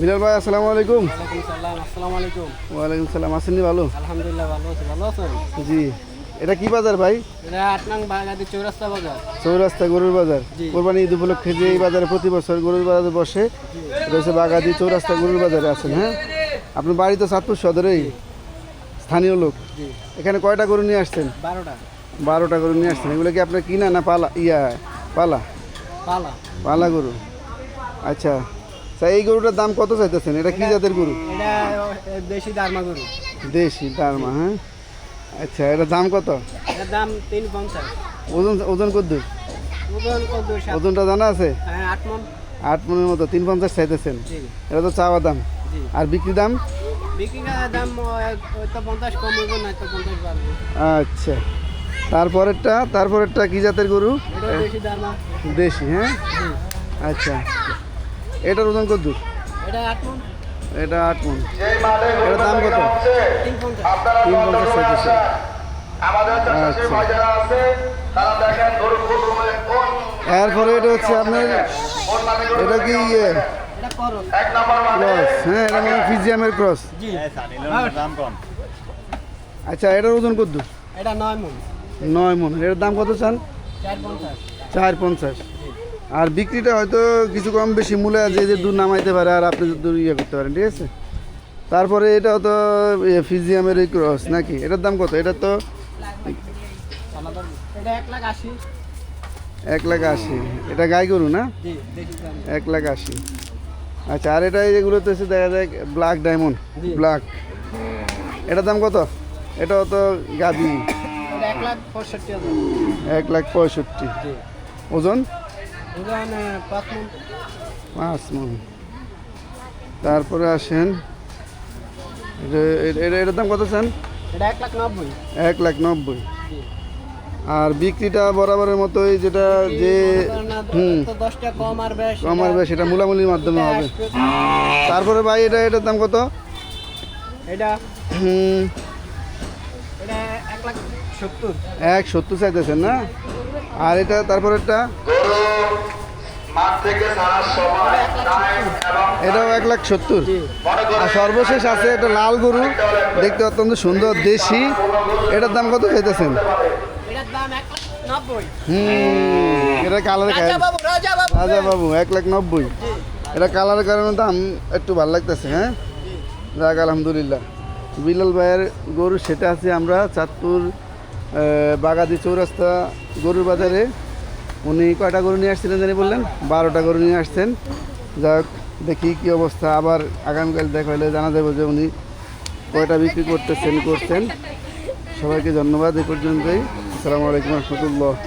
বিলাল ভাই আসসালামু আলাইকুম। ওয়ালাইকুম সালাম আসসালামু আলাইকুম। ওয়ালাইকুম সালাম আসেননি ভালো? আলহামদুলিল্লাহ ভালো আছি। ভালো আছেন? জি। এটা কি বাজার ভাই? এটা আট নং বাগাদি চৌরাস্তা বাজার। চৌরাস্তা গরুর বাজার। কোরবানি ঈদ উপলক্ষে যে এই বাজারে প্রতি বছর গরুর বাজার বসে হচ্ছে বাগাদি চৌরাস্তা গরুর বাজারে আছেন হ্যাঁ? আপনার বাড়ি তো চাঁদপুর সদরেই। স্থানীয় লোক। এখানে কয়টা গরু নিয়ে আসছেন? বারোটা। বারোটা গরু নিয়ে আসছেন। এগুলো কি আপনার কিনা না পালা? ইয়া পালা? পালা। পালা গরু। আচ্ছা। এই গরুটার দাম কত চাইতেছেন? এটা কি জাতের গরু? এটা দেশি দারমা গরু। দেশি দারমা হ্যাঁ? আচ্ছা এটার দাম কত? এটার দাম তিন পঞ্চাশ। ওজন ওজন কত ওজন ওজনটা জানা আছে? হ্যাঁ আট মন। আট মনের মতো তিন পঞ্চাশ চাইতেছেন। এটা তো চাওয়া দাম। আর বিক্রি দাম? আচ্ছা। তারপরেরটা তারপরেরটা কি জাতের গরু? দেশি হ্যাঁ? আচ্ছা। এটার ওজন কত দূর এটা আট মন। এটা আট মন। এটার দাম কত? তিন পঞ্চাশ কুটুমে কোন এরপরে এটা হচ্ছে আপনার এটা কি ইয়ে? ক্রস। হ্যাঁ এটা মানে ফিজিয়ামের ক্রস। আচ্ছা এটার ওজন কত এটা নয় মন। নয় মন। এটার দাম কত চান চার পঞ্চাশ। চার পঞ্চাশ। আর বিক্রিটা হয়তো কিছু কম বেশি মূল্যে যে যে দূর নামাইতে পারে আর আপনি দূর ইয়ে করতে পারেন ঠিক আছে? তারপরে এটাও তো ফিজিয়ামের এই ক্রস নাকি? এটার দাম কত? এটা তো এক লাখ আশি। এটা গাই গরু না? এক লাখ আশি। আচ্ছা আর এটা এগুলো তো হচ্ছে দেখা যায় ব্ল্যাক ডায়মন্ড ব্ল্যাক এটার দাম কত? এটাও তো গাবি। এটা এক লাখ পঁয়ষট্টি এক লাখ পঁয়ষট্টি। ওজন? পাঁচ মন। তারপরে আসেন এটা- এটা- এটা- এটার দাম কত চান? এক লাখ নব্বই। আর বিক্রিটা বরাবরের মতোই যেটা যে কম আর বেশ সেটা মূলামূলির মাধ্যমে হবে। তারপরে ভাই এটা এটার দাম কত? এটা এক সত্তর চাইতেছেন না? আর এটা তারপরেরটা? টাইম এবং এটাও এক লাখ সত্তর। আর সর্বশেষ আছে একটা লাল গরু। দেখতে অত্যন্ত সুন্দর দেশি। এটার দাম কত হুম এটা কালার রাজা বাবু রাজা বাবু রাজা বাবু এক লাখ নব্বই। এটা কালারের কারণে দাম একটু ভালো লাগতেছে হ্যাঁ? যাক আলহামদুলিল্লাহ। বিলাল ভাইয়ের গরু সেটা আছে আমরা চাঁদপুর বাগাদি চৌরাস্তা গরুর বাজারে। উনি কয়টা গরু নিয়ে আসছিলেন জানি বললেন? বারোটা গরু নিয়ে আসছেন। যাক দেখি কি অবস্থা। আবার আগামীকাল দেখা হলে জানা যাবে যে উনি কয়টা বিক্রি করতেছেন, করছেন। সবাইকে ধন্যবাদ এ পর্যন্তই। আসসালামু আলাইকুম রহমতুল্লাহ।